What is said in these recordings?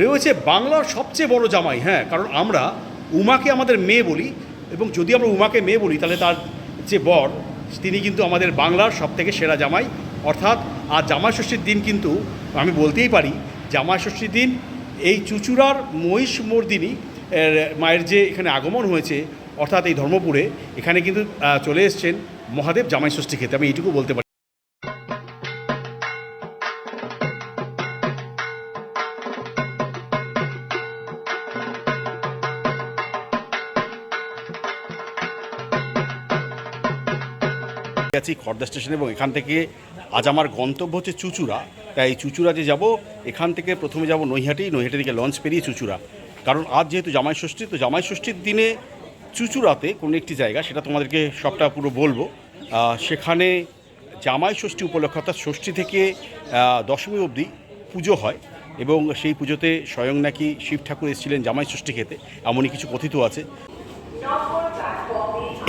রয়েছে বাংলার সবচেয়ে বড় জামাই হ্যাঁ কারণ আমরা উমাকে আমাদের মেয়ে বলি এবং যদি আমরা উমাকে মেয়ে বলি, তাহলে তার যে বর, তিনি কিন্তু আমাদের বাংলার সবথেকে সেরা জামাই। অর্থাৎ, আর জামাই ষষ্ঠীর দিন কিন্তু আমি বলতেই পারি, জামাই ষষ্ঠীর দিন এই চুচুড়ার মহিষ মর্দিনী মায়ের যে এখানে আগমন হয়েছে, অর্থাৎ এই ধর্মপুরে, এখানে কিন্তু চলে এসছেন মহাদেব জামাই ষষ্ঠী খেতে। আমি এইটুকু বলতে পারি। আছি খড়দা স্টেশন এবং এখান থেকে আজ আমার গন্তব্য হচ্ছে চুচুড়া। তাই চুচুড়া যে যাব। এখান থেকে প্রথমে যাব নৈহাটি। নৈহাটি থেকে লঞ্চ পেরিয়ে চুচুড়া। কারণ আজ যেহেতু জামাই ষষ্ঠী, তো জামাই ষষ্ঠীর দিনে চুচুড়াতে কোনো একটি জায়গা, সেটা তোমাদেরকে সবটা পুরো বলব। সেখানে জামাই ষষ্ঠী উপলক্ষে অর্থাৎ ষষ্ঠী থেকে দশমী অবধি পুজো হয় এবং সেই পুজোতে স্বয়ং নাকি শিব ঠাকুর এসেছিলেন জামাই ষষ্ঠী খেতে। এমনই কিছু কথিত আছে।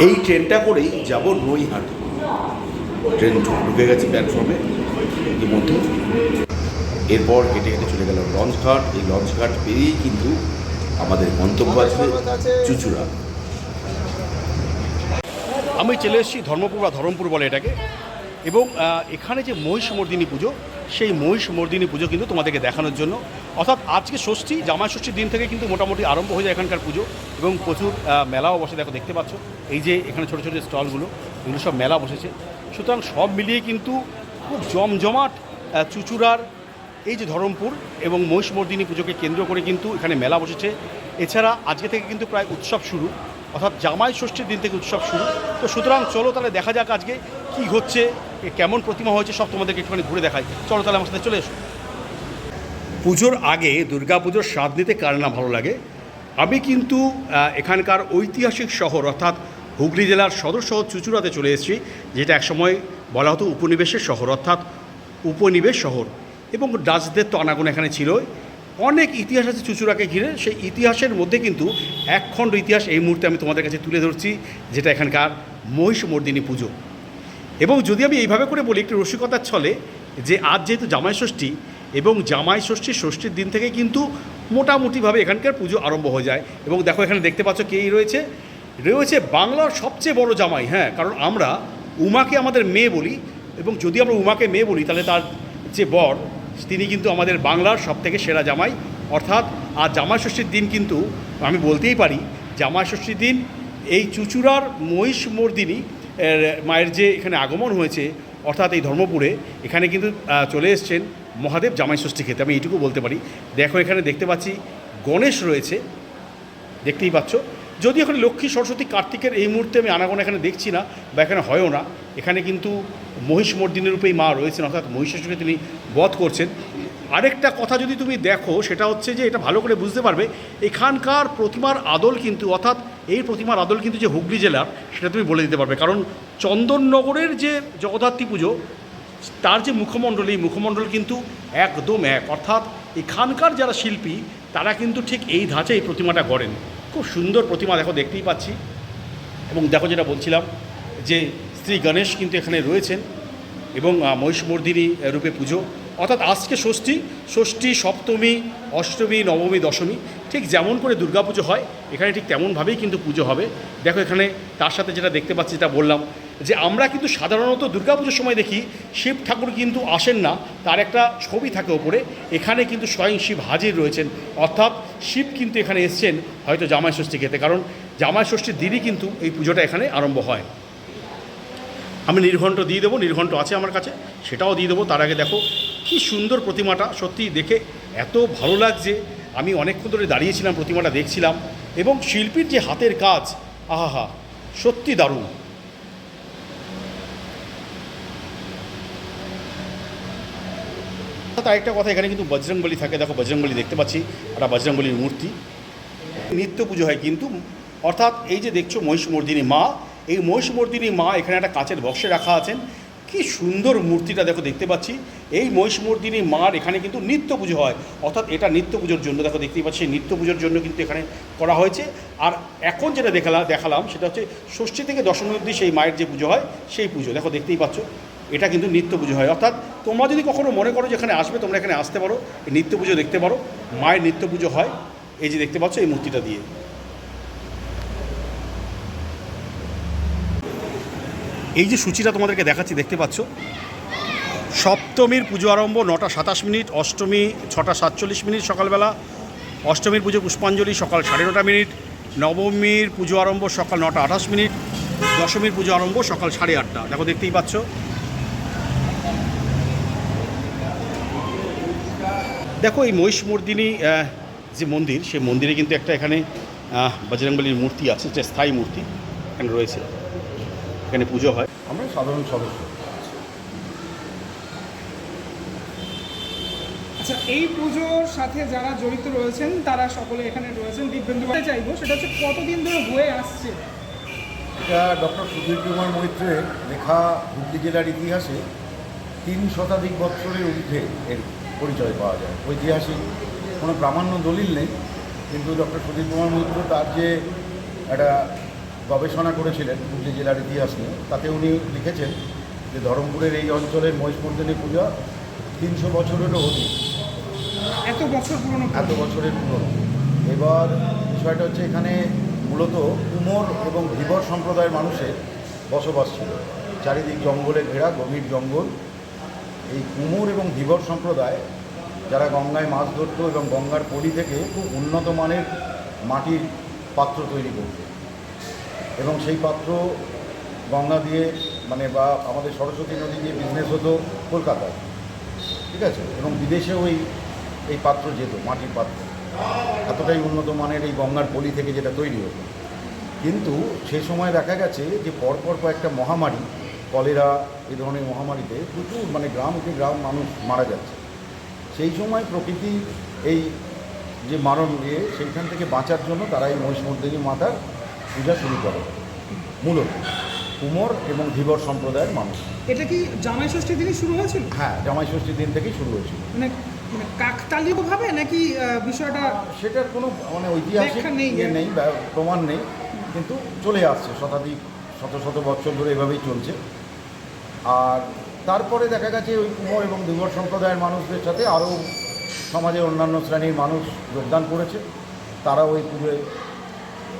এই ট্রেনটা করেই যাব নৈহাটি। ট্রেন ঢুকে গেছে প্ল্যাটফর্মে ইতিমধ্যে। এরপর হেঁটে হেঁটে চলে গেল লঞ্চ ঘাট এই লঞ্চ ঘাট পেরিয়েই কিন্তু আমাদের গন্তব্য আছে চুচুড়া। আমি চলে এসেছি ধর্মপুর বা ধর্মপুর বলে এটাকে। এবং এখানে যে মহিষ মর্দিনী পুজো সেই মহিষ মর্দিনী পুজো কিন্তু তোমাদেরকে দেখানোর জন্য। অর্থাৎ আজকে ষষ্ঠী, জামাই ষষ্ঠীর দিন থেকে কিন্তু মোটামুটি আরম্ভ হয়ে যায় এখানকার পুজো এবং প্রচুর মেলাও বসে, দেখো দেখতে পাচ্ছ। এই যে এখানে ছোটো ছোটো স্টলগুলো, এগুলো সব মেলা বসেছে। সুতরাং সব মিলিয়ে কিন্তু খুব জমজমাট চুচুড়ার এই যে ধরমপুর এবং মহিষমর্দিনী পুজোকে কেন্দ্র করে কিন্তু এখানে মেলা বসেছে। এছাড়া আজকে থেকে কিন্তু প্রায় উৎসব শুরু। অর্থাৎ জামাই ষষ্ঠীর দিন থেকে উৎসব শুরু। তো সুতরাং চলো তাহলে দেখা যাক আজকে কি হচ্ছে কেমন প্রতিমা হয়েছে, সব তোমাদেরকে একটুখানি ঘুরে দেখাই। চলো তাহলে আমার সাথে চলে এসো। পুজোর আগে দুর্গা পুজোর স্বাদ নিতে কার না ভালো লাগে? আমি কিন্তু এখানকার ঐতিহাসিক শহর, অর্থাৎ হুগলি জেলার সদর শহর চুচুড়াতে চলে এসেছি, যেটা একসময় বলা হতো উপনিবেশের শহর, অর্থাৎ উপনিবেশ শহর। এবং ডাচদের তো আনাগোনা এখানে ছিল অনেক ইতিহাস আছে চুচুড়াকে ঘিরে। সেই ইতিহাসের মধ্যে কিন্তু একখণ্ড ইতিহাস এই মুহূর্তে আমি তোমাদের কাছে তুলে ধরছি, যেটা এখানকার মহিষ মর্দিনী পুজো। এবং যদি আমি এইভাবে করে বলি, একটু রসিকতার ছলে, যে আজ যেহেতু জামাই ষষ্ঠী, এবং জামাই ষষ্ঠীর ষষ্ঠীর দিন থেকে কিন্তু মোটামুটিভাবে এখানকার পুজো আরম্ভ হয়ে যায়। এবং দেখো, এখানে দেখতে পাচ্ছ কেই রয়েছে? রয়েছে বাংলার সবচেয়ে বড় জামাই হ্যাঁ কারণ আমরা উমাকে আমাদের মেয়ে বলি। এবং যদি আমরা উমাকে মেয়ে বলি, তাহলে তার যে বর তিনি কিন্তু আমাদের বাংলার সবথেকে সেরা জামাই। অর্থাৎ, আর জামাই ষষ্ঠীর দিন কিন্তু আমি বলতেই পারি, জামাই ষষ্ঠীর দিন এই চুচুড়ার মহিষ মর্দিনী মায়ের যে এখানে আগমন হয়েছে, অর্থাৎ এই ধর্মপুরে, এখানে কিন্তু চলে এসছেন মহাদেব জামাই ষষ্ঠী খেতে। আমি এইটুকু বলতে পারি। দেখো, এখানে দেখতে পাচ্ছি গণেশ রয়েছে। দেখতেই পাচ্ছ। যদি এখানে লক্ষ্মী, সরস্বতী, কার্তিকের এই মুহূর্তে আমি আনাগোনা এখানে দেখছি না বা এখানে হয়ও না। এখানে কিন্তু মহিষ মর্দিনের রূপেই মা রয়েছেন, অর্থাৎ মহিষাসুরকে তিনি বধ করছেন। আরেকটা কথা যদি তুমি দেখো, সেটা হচ্ছে যে এটা ভালো করে বুঝতে পারবে, এখানকার প্রতিমার আদল কিন্তু, অর্থাৎ এই প্রতিমার আদল কিন্তু যে হুগলি জেলার, সেটা তুমি বলে দিতে পারবে। কারণ চন্দননগরের যে জগদ্ধাত্রী পুজো, তার যে মুখমণ্ডল, এই মুখমণ্ডল কিন্তু একদম এক। অর্থাৎ এখানকার যারা শিল্পী, তারা কিন্তু ঠিক এই ধাঁচে এই প্রতিমাটা গড়েন। খুব সুন্দর প্রতিমা, দেখো, দেখতেই পাচ্ছি। এবং দেখো, যেটা বলছিলাম যে শ্রী গণেশ কিন্তু এখানে রয়েছেন এবং মহিষমর্দিনী রূপে পুজো। অর্থাৎ আজকে ষষ্ঠী ষষ্ঠী, সপ্তমী, অষ্টমী, নবমী, দশমী, ঠিক যেমন করে দুর্গাপুজো হয়, এখানে ঠিক তেমনভাবেই কিন্তু পুজো হবে। দেখো এখানে তার সাথে যেটা দেখতে পাচ্ছি, যেটা বললাম, যে আমরা কিন্তু সাধারণত দুর্গাপুজোর সময় দেখি, শিব ঠাকুর কিন্তু আসেন না, তার একটা ছবি থাকে ওপরে, এখানে কিন্তু স্বয়ং শিব হাজির রয়েছেন। অর্থাৎ শিব কিন্তু এখানে এসছেন হয়তো জামাই ষষ্ঠী খেতে, কারণ জামাই ষষ্ঠীর দিনই কিন্তু এই পুজোটা এখানে আরম্ভ হয়। আমি নির্ঘণ্ট দিয়ে দেবো, নির্ঘণ্ট আছে আমার কাছে, সেটাও দিয়ে দেবো। তার আগে দেখো, কি সুন্দর প্রতিমাটা সত্যি দেখে এত ভালো লাগছে। আমি অনেকক্ষণ ধরে দাঁড়িয়েছিলাম, প্রতিমাটা দেখছিলাম, এবং শিল্পীর যে হাতের কাজ আহা সত্যি দারুণ। তার একটা কথা, এখানে কিন্তু বজরংবলী থাকে। দেখো, বজরংবলী দেখতে পাচ্ছি, একটা বজরংবলীর মূর্তি। নিত্য পুজো হয় কিন্তু, অর্থাৎ এই যে দেখছ মহিষমর্দিনী মা এই মহিষমর্দিনী মা এখানে একটা কাঁচের বক্সে রাখা আছেন। কি সুন্দর মূর্তিটা দেখো দেখতে পাচ্ছি। এই মহিষমর্দিনী মার এখানে কিন্তু নিত্য পুজো হয়। অর্থাৎ এটা নিত্য পুজোর জন্য দেখো দেখতেই পাচ্ছি নিত্য পুজোর জন্য কিন্তু এখানে করা হয়েছে। আর এখন যেটা দেখালাম দেখালাম সেটা হচ্ছে ষষ্ঠী থেকে দশমী অবধি সেই মায়ের যে পুজো হয়, সেই পুজো। দেখো দেখতেই পাচ্ছ, এটা কিন্তু নিত্য পুজো হয়। অর্থাৎ তোমরা যদি কখনো মনে করো যে এখানে আসবে, তোমরা এখানে আসতে পারো, এই নিত্য পুজো দেখতে পারো। মায়ের নিত্য পুজো হয়, এই যে দেখতে পাচ্ছ এই মূর্তিটা দিয়ে। এই যে সূচিটা তোমাদেরকে দেখাচ্ছি দেখতে পাচ্ছ? সপ্তমীর পুজো আরম্ভ নটা সাতাশ মিনিট অষ্টমী ছটা সাতচল্লিশ মিনিট সকালবেলা অষ্টমীর পুজো পুষ্পাঞ্জলি সকাল সাড়ে নটা মিনিট নবমীর পুজো আরম্ভ সকাল নটা আঠাশ মিনিট দশমীর পুজো আরম্ভ সকাল সাড়ে আটটা। দেখো দেখতেই পাচ্ছ? দেখো এই মহিষমর্দিনী আহ, যে মন্দির সেই মন্দিরে কিন্তু একটা এখানে আহ, বজরংবলীর মূর্তি আছে যে স্থায়ী মূর্তি এখানে রয়েছে। এখানে পুজো হয়। আমরা সাধারণ সদস্য। আচ্ছা এই পুজোর সাথে যারা জড়িত রয়েছেন তারা সকলে এখানে রয়েছেন। দিব্যেন্দু বলতে চাইব সেটা হচ্ছে কতদিন ধরে হয়ে আসছে? এটা ডক্টর সুধীর কুমার মৈত্রের লেখা হুগলি জেলার ইতিহাসে তিন শতাধিক বছরের ঊর্ধ্বে এর পরিচয় পাওয়া যায়। ঐতিহাসিক কোনো প্রামাণ্য দলিল নেই কিন্তু ডক্টর সুধীর কুমার মৈত্র তার যে একটা গবেষণা করেছিলেন হুগলি জেলার ইতিহাস নিয়ে তাতে উনি লিখেছেন যে ধরমপুরের এই অঞ্চলের মহিষমর্দিনী পূজা তিনশো বছরেরও অধিক। এত বছর পুরনো এত বছরের পুরনো। এবার বিষয়টা হচ্ছে এখানে মূলত কুমোর এবং ধীবর সম্প্রদায়ের মানুষের বসবাস ছিল। চারিদিক জঙ্গলে ঘেরা গভীর জঙ্গল। এই কুমোর এবং ধীবর সম্প্রদায় যারা গঙ্গায় মাছ ধরত এবং গঙ্গার পলি থেকে খুব উন্নত মানের মাটির পাত্র তৈরি করত। এবং সেই পাত্র গঙ্গা দিয়ে মানে বা আমাদের সরস্বতী নদী দিয়ে বিজনেস হতো কলকাতায়। ঠিক আছে? এবং বিদেশেও এই এই পাত্র যেত, মাটির পাত্র। এতটাই উন্নত মানের এই গঙ্গার পলি থেকে যেটা তৈরি হতো। কিন্তু সে সময় দেখা গেছে যে পরপর কয়েকটা মহামারী, কলেরা, এই ধরনের মহামারীতে প্রচুর মানে গ্রাম গ্রামকে গ্রাম মানুষ মারা যাচ্ছে। সেই সময় প্রকৃতি এই যে মারণ ইয়ে সেইখান থেকে বাঁচার জন্য তারা এই মহিষমর্দিনী মাতার পূজা শুরু করে। মূলত কুমোর এবং ধীবর সম্প্রদায়ের মানুষ। এটা কি জামাই ষষ্ঠীর দিনই শুরু হয়েছিল? হ্যাঁ জামাই ষষ্ঠীর দিন থেকেই শুরু হয়েছিল। মানে মানে কাকতালীয় নাকি বিষয়টা সেটার কোনো মানে ঐতিহাসিক নেই। ইয়ে নেই বা প্রমাণ নেই। কিন্তু চলে আসছে শতাধিক শত শত বছর ধরে এভাবেই চলছে। আর তারপরে দেখা গেছে ওই কুমোর এবং ধীবর সম্প্রদায়ের মানুষদের সাথে আরও সমাজের অন্যান্য শ্রেণির মানুষ যোগদান করেছে। তারা ওই পুজোয়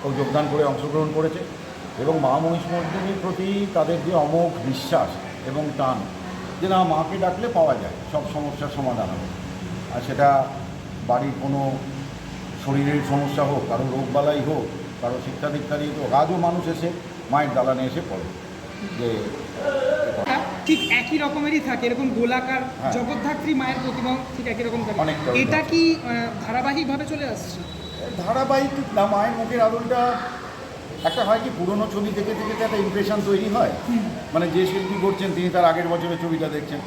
ও যোগদান করে অংশগ্রহণ করেছে এবং মা মহিষমর্দিনীর প্রতি তাদের যে অমোঘ বিশ্বাস এবং টান যে না মাকে ডাকলে পাওয়া যায় সব সমস্যার সমাধান হবে। আর সেটা বাড়ির কোনো শরীরের সমস্যা হোক কারও রোগবালাই হোক কারও শিক্ষা দীক্ষাদি হোক আজও মানুষ এসে মায়ের দালানে এসে পড়ে যে ঠিক একই রকমেরই থাকে এরকম গোলাকার হ্যাঁ। জগদ্ধাত্রী মায়ের প্রতিমা ঠিক একই রকম থাকে। এটা কি ধারাবাহিকভাবে চলে আসছে? ধারাবাহিক না মায়ের মুখের আদলটা একটা হয় কি পুরনো ছবি থেকে থেকে তো একটা ইমপ্রেশন তৈরি হয়। মানে যে শিল্পী করছেন তিনি তার আগের বছরের ছবিটা দেখছেন।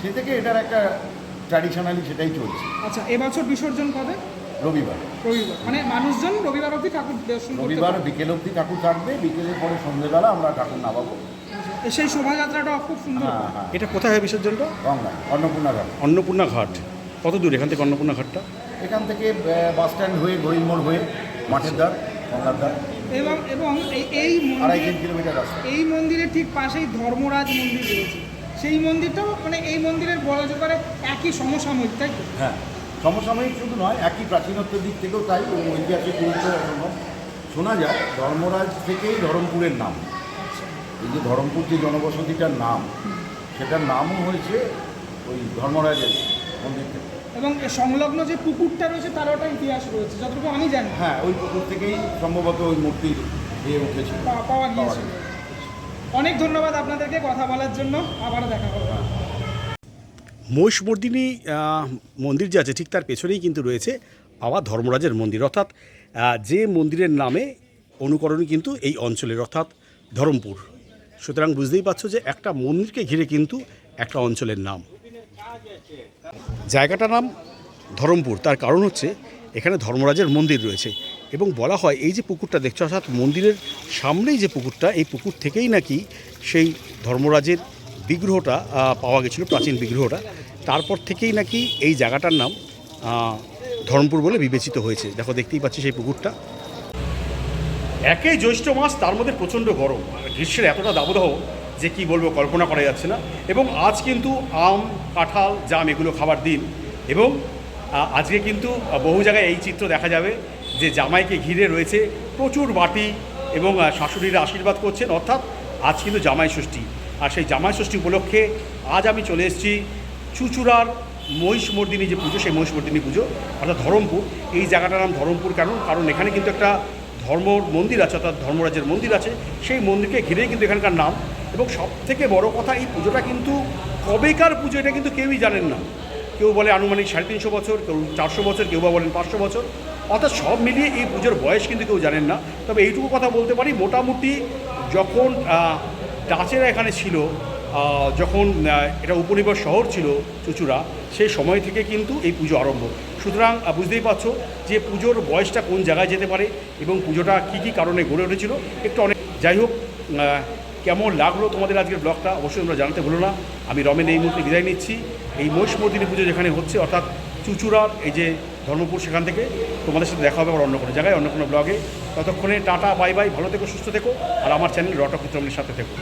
সে থেকে এটার একটা ট্র্যাডিশনালি সেটাই চলছে। আচ্ছা এবছর বিসর্জন কবে? রবিবার। রবিবার। মানে মানুষজন রবিবার অবধি ঠাকুর দর্শন রবিবার বিকেল অবধি ঠাকুর থাকবে বিকেলের পরে সন্ধ্যেবেলা আমরা ঠাকুর নামাবো। সেই শোভাযাত্রাটা খুব সুন্দর। হ্যাঁ হ্যাঁ। এটা কোথায় হয় বিসর্জনটা? গঙ্গা অন্নপূর্ণা ঘাট। অন্নপূর্ণা ঘাট। কত দূর এখান থেকে অন্নপূর্ণা ঘাটটা? এখান থেকে বাস স্ট্যান্ড হয়ে গরিমোড় হয়ে মাঠের দ্বার গঙ্গার দ্বার এবং এবং এই এই আড়াই তিন কিলোমিটার রাস্তা। এই মন্দিরের ঠিক পাশেই ধর্মরাজ মন্দির রয়েছে। সেই মন্দিরটাও মানে এই মন্দিরের বলা যেতে পারে একই সমসাময়িক তাই তো? হ্যাঁ সমসাময়িক শুধু নয় একই প্রাচীনত্বের দিক থেকেও তাই এবং ঐতিহাসিক গুরুত্ব জন্য। শোনা যায় ধর্মরাজ থেকেই ধরমপুরের নাম। এই যে ধরমপুর যে জনবসতিটার নাম সেটার নামও হয়েছে ওই ধর্মরাজের মন্দির থেকে এবং সংলগ্ন যে পুকুরটা রয়েছে তারও একটা ইতিহাস রয়েছে যতটুকু আমি জানি। হ্যাঁ ওই পুকুর থেকেই সম্ভবত ওই মূর্তির ইয়ে উঠেছিল। পাওয়া গিয়েছিল। অনেক ধন্যবাদ আপনাদেরকে কথা বলার জন্য। আবারও দেখা হবে। মহিষমর্দিনী আহ, মন্দির যে আছে ঠিক তার পেছনেই কিন্তু রয়েছে বাবা ধর্মরাজের মন্দির। অর্থাৎ যে মন্দিরের নামে অনুকরণ কিন্তু এই অঞ্চলের অর্থাৎ ধরমপুর। সুতরাং বুঝতেই পারছ যে একটা মন্দিরকে ঘিরে কিন্তু একটা অঞ্চলের নাম। জায়গাটার নাম ধরমপুর। তার কারণ হচ্ছে এখানে ধর্মরাজের মন্দির রয়েছে এবং বলা হয় এই যে পুকুরটা দেখছ, অর্থাৎ মন্দিরের সামনেই যে পুকুরটা, এই পুকুর থেকেই নাকি সেই ধর্মরাজের বিগ্রহটা পাওয়া গেছিল, প্রাচীন বিগ্রহটা। তারপর থেকেই নাকি এই জায়গাটার নাম ধরমপুর বলে বিবেচিত হয়েছে। দেখো, দেখতেই পাচ্ছি সেই পুকুরটা। একে জ্যৈষ্ঠ মাস, তার মধ্যে প্রচণ্ড গরম। গ্রীষ্মের এতটা দাবদাহ যে কি বলব কল্পনা করা যাচ্ছে না। এবং আজ কিন্তু আম, কাঁঠাল, জাম এগুলো খাবার দিন। এবং আজকে কিন্তু বহু জায়গায় এই চিত্র দেখা যাবে যে জামাইকে ঘিরে রয়েছে প্রচুর বাটি এবং শাশুড়িরা আশীর্বাদ করছেন। অর্থাৎ আজ কিন্তু জামাই ষষ্ঠী। আর সেই জামাই ষষ্ঠী উপলক্ষে আজ আমি চলে এসেছি চুচুড়ার মহিষমর্দিনী যে পুজো, সেই মহিষমর্দিনী পুজো, অর্থাৎ ধরমপুর। এই জায়গাটার নাম ধরমপুর কেন? কারণ এখানে কিন্তু একটা ধর্মর মন্দির আছে, অর্থাৎ ধর্মরাজের মন্দির আছে। সেই মন্দিরকে ঘিরেই কিন্তু এখানকার নাম। এবং সব থেকে বড় কথা, এই পুজোটা কিন্তু কবেকার পুজো, এটা কিন্তু কেউই জানেন না। কেউ বলে আনুমানিক সাড়ে তিনশো বছর, কেউ চারশো বছর, কেউ বা বলেন পাঁচশো বছর। অর্থাৎ সব মিলিয়ে এই পুজোর বয়স কিন্তু কেউ জানেন না। তবে এইটুকু কথা বলতে পারি, মোটামুটি যখন ডাচেরা এখানে ছিল যখন এটা উপনিবেশ শহর ছিল চুচুড়া, সেই সময় থেকে কিন্তু এই পুজো আরম্ভ। সুতরাং বুঝতেই পারছ যে পুজোর বয়সটা কোন জায়গায় যেতে পারে এবং পুজোটা কী কী কারণে গড়ে উঠেছিল, একটু অনেক যাই হোক কেমন লাগল তোমাদের আজকের ব্লগটা, অবশ্যই তোমরা জানতে ভুলো না। আমি রমেন এই মুহূর্তে বিদায় নিচ্ছি। এই মহিষমর্দিনী পুজো যেখানে হচ্ছে, অর্থাৎ চুচুড়ার এই যে ধর্মপুর সেখান থেকে, তোমাদের সাথে দেখা হবে আবার অন্য কোনো জায়গায়, অন্য কোনো ব্লগে। ততক্ষণে টাটা, বাই বাই, ভালো থেকো, সুস্থ থেকো, আর আমার চ্যানেল রটক সাথে থেকো।